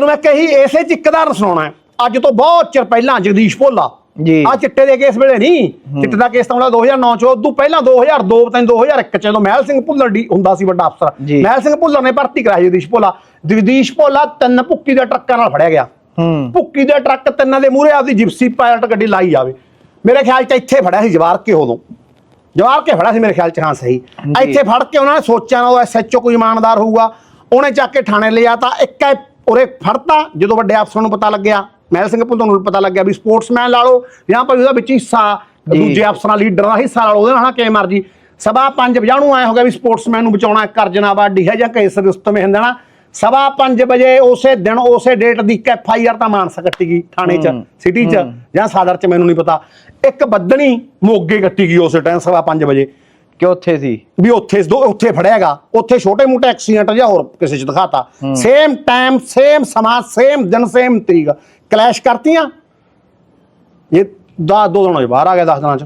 ਤੈਨੂੰ ਮੈਂ ਕਹੀ ਇਸੇ ਚ ਇੱਕ ਦਾ ਸੁਣਾਉਣਾ ਹੈ। ਅੱਜ ਤੋਂ ਬਹੁਤ ਚਿਰ ਪਹਿਲਾਂ ਜਗਦੀਸ਼ ਭੋਲਾ ਜੀ। ਆ ਚਿੱਟੇ ਦੇ ਕੇਸ ਵੇਲੇ ਨਹੀਂ ਚਿੱਟੇ ਦਾ ਕੇਸ ਤਾਂ ਹੁੰਦਾ 2009 ਚ ਉਦੋਂ ਪਹਿਲਾਂ 2002 ਤਾਂ 2001 ਚ ਜਦੋਂ ਮਹਿਲ ਸਿੰਘ ਭੁੱਲਰ ਡੀ ਹੁੰਦਾ ਸੀ ਵੱਡਾ ਅਫਸਰ ਜੀ। ਮਹਿਲ ਸਿੰਘ ਭੁੱਲਰ ਨੇ ਭਰਤੀ ਕਰਾਇਆ ਜਗਦੀਸ਼ ਭੋਲਾ। ਜਗਦੀਸ਼ ਭੋਲਾ ਤਿੰਨ ਭੁੱਕੀ ਦੇ ਟਰੱਕਾਂ ਨਾਲ ਫੜਿਆ ਗਿਆ। ਹੂੰ। ਭੁੱਕੀ ਦੇ ਟਰੱਕ ਤਿੰਨਾਂ ਦੇ ਮੂਹਰੇ ਆਪਦੀ ਜਿਪਸੀ ਪਾਇਲਟ ਗੱਡੀ ਲਾਈ ਜਾਵੇ। ਮੇਰੇ ਖਿਆਲ ਚ ਇੱਥੇ ਫੜਿਆ ਸੀ ਜਵਾਰ ਕੇ ਉਦੋਂ ਜਵਾਰ ਕੇ ਫੜਿਆ ਸੀ ਮੇਰੇ ਖਿਆਲ ਚ ਹਾਂ ਸਹੀ। ਇੱਥੇ ਫੜ ਕੇ ਉਹਨਾਂ ਨੇ ਸੋਚਿਆ ਨਾ ਉਹ ਐਸਐਚਓ ਕੋਈ ਇਮਾਨਦਾਰ ਹੋਊਗਾ ਉਹਨੇ ਚੱਕ ਕੇ ਥਾਣੇ ਲਿਆ ਤਾਂ ਇੱਕ ਹੈ ਉਰੇ ਫੜਤਾ ਜਦੋਂ ਵੱਡੇ ਅਫਸਰਾਂ ਨੂੰ ਪਤਾ ਲੱਗਿਆ ਮਹਿਲ ਸਿੰਘ ਭੁੱਲਰ ਨੂੰ ਪਤਾ ਲੱਗਿਆ ਵੀ ਸਪੋਰਟਸਮੈਨ ਲਾ ਲਓ ਜਾਂ ਭਾਈ ਉਹਦਾ ਵਿੱਚ ਹਿੱਸਾ। ਦੂਜੇ ਅਫਸਰਾਂ ਲੀਡਰਾਂ ਦਾ ਹਿੱਸਾ ਲਾ ਲਓ ਉਹਦੇ ਨਾਲ ਕਿਵੇਂ ਮਰਜ਼ੀ। ਸਭਾ ਪੰਜ ਵਜੇ ਨੂੰ ਆਇਆ ਹੋ ਗਿਆ ਵੀ ਸਪੋਰਟਸਮੈਨ ਨੂੰ ਬਚਾਉਣਾ ਕਰਜਨਾ ਵਾਡੀ ਹੈ ਜਾਂ ਕੇਸ ਰੁਸਤਮ ਹਿੰਦਣਾ ਸਵਾ 5 ਵਜੇ ਉਸੇ ਦਿਨ ਉਸੇ ਡੇਟ ਦੀ ਐਫ ਆਈ ਆਰ ਤਾਂ ਮਾਨਸਾ ਕੱਟੀ ਗਈ ਥਾਣੇ 'ਚ ਸਿਟੀ 'ਚ ਜਾਂ ਸਾਦਰ 'ਚ ਮੈਨੂੰ ਨਹੀਂ ਪਤਾ। ਇੱਕ ਬੱਦਣੀ ਮੋਗੇ ਕੱਟੀ ਗਈ ਉਸੇ ਟਾਈਮ ਸਵਾ 5 ਵਜੇ। ਕਿ ਉੱਥੇ ਸੀ? ਵੀ ਉੱਥੇ ਦੋ ਉੱਥੇ ਫੜਿਆਗਾ ਉੱਥੇ ਛੋਟੇ ਮੋਟੇ ਐਕਸੀਡੈਂਟ ਜਾਂ ਹੋਰ ਕਿਸੇ 'ਚ ਦਿਖਾਤਾ। ਸੇਮ ਟਾਈਮ ਸੇਮ ਸਮਾਂ ਸੇਮ ਦਿਨ ਸੇਮ ਤਰੀਕ। ਕਲੈਸ਼ ਕਰਤੀਆਂ। ਇਹ ਦਾ ਦੋ ਦਿਨਾਂ 'ਚ ਬਾਹਰ ਆ ਗਿਆ 10 ਦਿਨਾਂ 'ਚ।